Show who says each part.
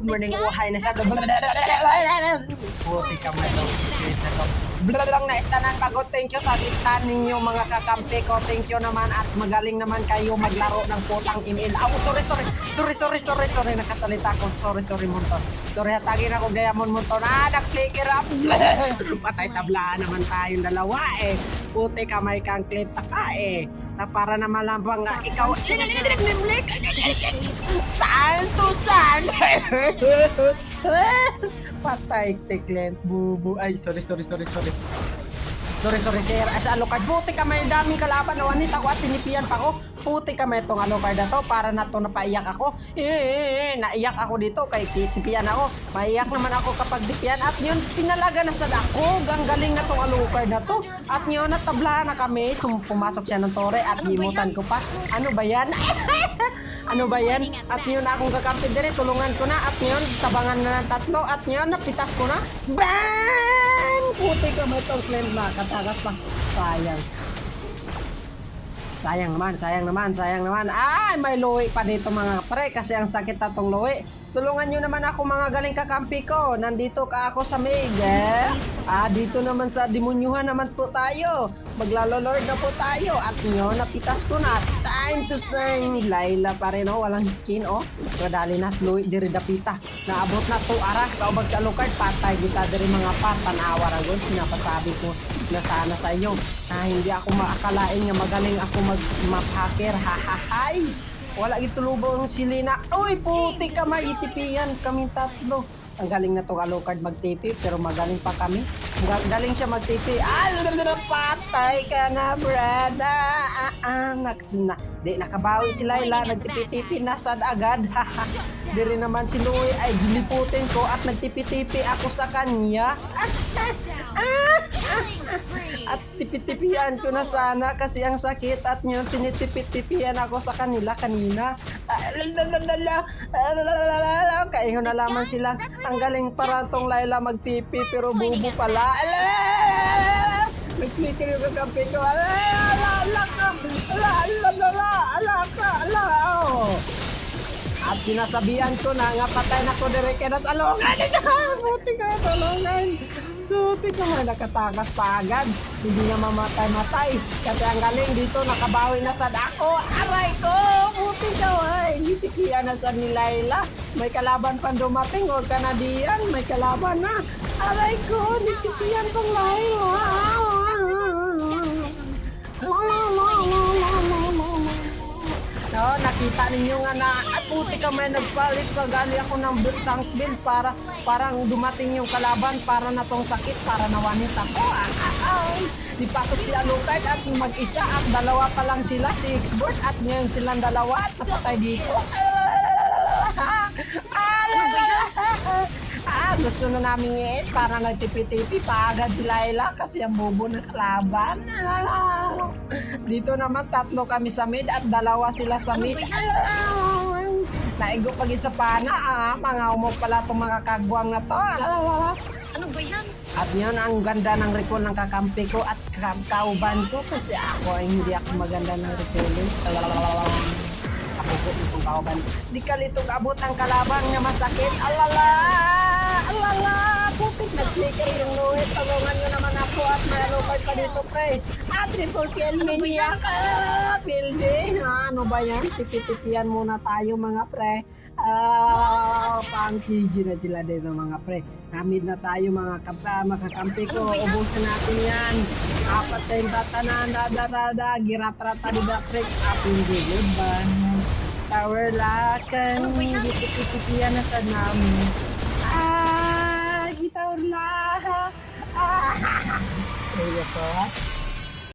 Speaker 1: morning uhay na siya. Buti ka mo ito. Blalang na istanan bago. Thank you sa istan ninyo mga kakampi ko. Thank you naman at magaling naman kayo maglaro ng putang email. Oh, sorry, sorry. Sorry, sorry, sorry, sorry. Nakasalita ko. Sorry, sorry, Monton. Sorry, hatagin ako gayamon Monton. Ah, nag-flicker up. Patay tablaan naman tayong dalawa eh. Puti kamay kang clip taka eh. Na para na malambang nga ikaw. Saan to saan? Patay si Clint. Bubu. Ay, sorry, sorry, sorry, sorry. Sorry, sorry, sir. Ay, sa Alucard. Puti ka may daming kalaban. Nawanit ako at tinipian pa ko. Puti ka itong Alucard na to. Para na to napaiyak ako. Eh, naiyak ako dito kay titipian ako. Maiyak naman ako kapag tipian. At yun, pinalaga na sa ako. Ganggaling na tong Alucard na to. At yun, natablahan na kami. Sum pumasok siya ng tore at gimutan ko pa. Ano ba yan? ano ba yan? At yun, akong kakampi dire. Tulungan ko na. At yun, tabangan na ng tatlo. At yun, napitas ko na. Bang! Puti ka mo itong claim na. Katakas pa. Sayang. Sayang naman, sayang naman, sayang naman. Ay, may luwi pa dito mga pre kasi ang sakit na tong luwi. Tulungan nyo naman ako mga galing kakampi ko. Nandito ka ako sa Mig, eh? Ah, dito naman sa demonyuhan naman po tayo. Maglalolord na po tayo. At nyo, napitas ko na. Time to sing. Laila pa rin, oh. Walang skin, oh. Kadali na, sluwi, diri dapita. Naabot na to, ara. Kaubag sa Alucard, patay. Kita diri mga patan awar agon. Sinapasabi ko na sana sa inyo na hindi ako maakalain nga magaling ako mag map hacker. Hahahay! Wala itulubong si Lina. Uy, puti ka maitipian kami tatlo. Ang galing na to Alucard mag-TP pero magaling pa kami. Ga- Galing siya mag-TP. Ah, patay ka na, brada. Ah, ah, nak, na, di nakabawi si Laila. Nagtipi-tipi na sad agad. di rin naman si Louie ay giliputin ko at nagtipi-tipi ako sa kanya. At tipitipian ko na sana kasi ang sakit at yun tinitipitipian ako sa kanila kanina. Kaya na lamang sila. Ang galing para tong Laila magtipi pero bubo pala. Nag-flicker yung kakampi ko. Ala, ala, ala. Ala, ala, ala, oh. At sinasabihan ko na nga patay na ko dire kaya natalungan Buti ka tulungan. Suti ka man nakatakas pa agad. Hindi na mamatay-matay. Kasi ang galing dito nakabawi na sa dako. Aray ko! Buti ka ay. Gitikiya na sa ni Laila. May kalaban pa dumating. Huwag ka. May kalaban na. Aray ko! Gitikiyan pang Laila. No, ninyo nga na at puti ka may nagpalit kagali ako ng tank build para parang dumating yung kalaban para na tong sakit para nawanit ako. Ah, ah, ah. Di pasok si Alucard at mag-isa at dalawa pa lang sila si Xboard at ngayon silang dalawa at napatay dito. Ah, ah, gusto na namin i para nagtipi-tipi pa agad si Laila kasi ang bobo na kalaban. Dito naman tatlo kami sa mid at dalawa sila sa mid. Naigo pag isa pa na, ah, mga umok pala itong mga kagwang na to.
Speaker 2: Ano ba yan?
Speaker 1: At yun, ang ganda ng recall ng kakampi ko at ka- kauban ko kasi ako ay hindi ako maganda ng recalling. Ako ko itong kauban. Di ka litong abot ang kalabang na masakit. Alala! Alala! Putik nag-flicker yung luhit. Tulungan nyo naman ako at may alupay pa dito, pre. Ah, triple kill maniac! Ah, building! Ah, ano ba yan? Tipi-tipian muna tayo mga pre. Ah, pang KG na sila dito mga pre. Hamid na tayo mga kapta, makakampi ko. Ubusin natin yan. Apat na yung tatanan, dadarada, giratrata di ba pre. Apin gilid ba? Tower lakan, gitipitipian na sa namin. Ah,